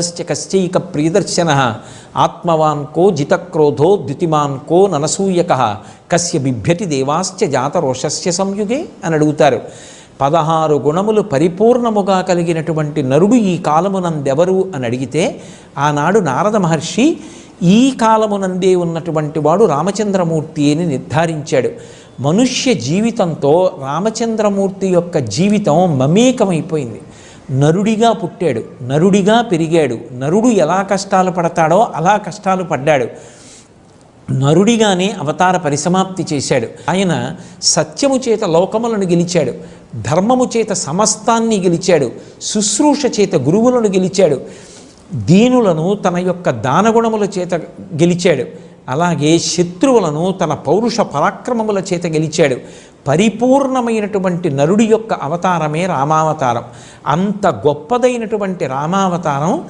కశ్చైక ప్రియదర్శన ఆత్మవాన్ కో జితక్రోధో ద్యుతిమాన్ కో ననసూయక కస్య బిభ్యతి దేవాశ్చ జాతరోషస్య సంయుగే అని అడుగుతారు. పదహారు గుణములు పరిపూర్ణముగా కలిగినటువంటి నరుడు ఈ కాలమునందెవరు అని అడిగితే ఆనాడు నారద మహర్షి ఈ కాలమునందే ఉన్నటువంటి వాడు రామచంద్రమూర్తి అని నిర్ధారించాడు. మనుష్య జీవితంతో రామచంద్రమూర్తి యొక్క జీవితం మమేకమైపోయింది. నరుడిగా పుట్టాడు నరుడిగా పెరిగాడు నరుడు ఎలా కష్టాలు పడతాడో అలా కష్టాలు పడ్డాడు. నరుడిగానే అవతార పరిసమాప్తి చేశాడు. ఆయన సత్యము చేత లోకములను గెలిచాడు ధర్మము చేత సమస్తాన్ని గెలిచాడు శుశ్రూష చేత గురువులను గెలిచాడు దీనులను తన యొక్క దానగుణముల చేత గెలిచాడు అలాగే శత్రువులను తన పౌరుష పరాక్రమముల చేత గెలిచాడు. పరిపూర్ణమైనటువంటి నరుడి యొక్క అవతారమే రామావతారం. అంత గొప్పదైనటువంటి రామావతారం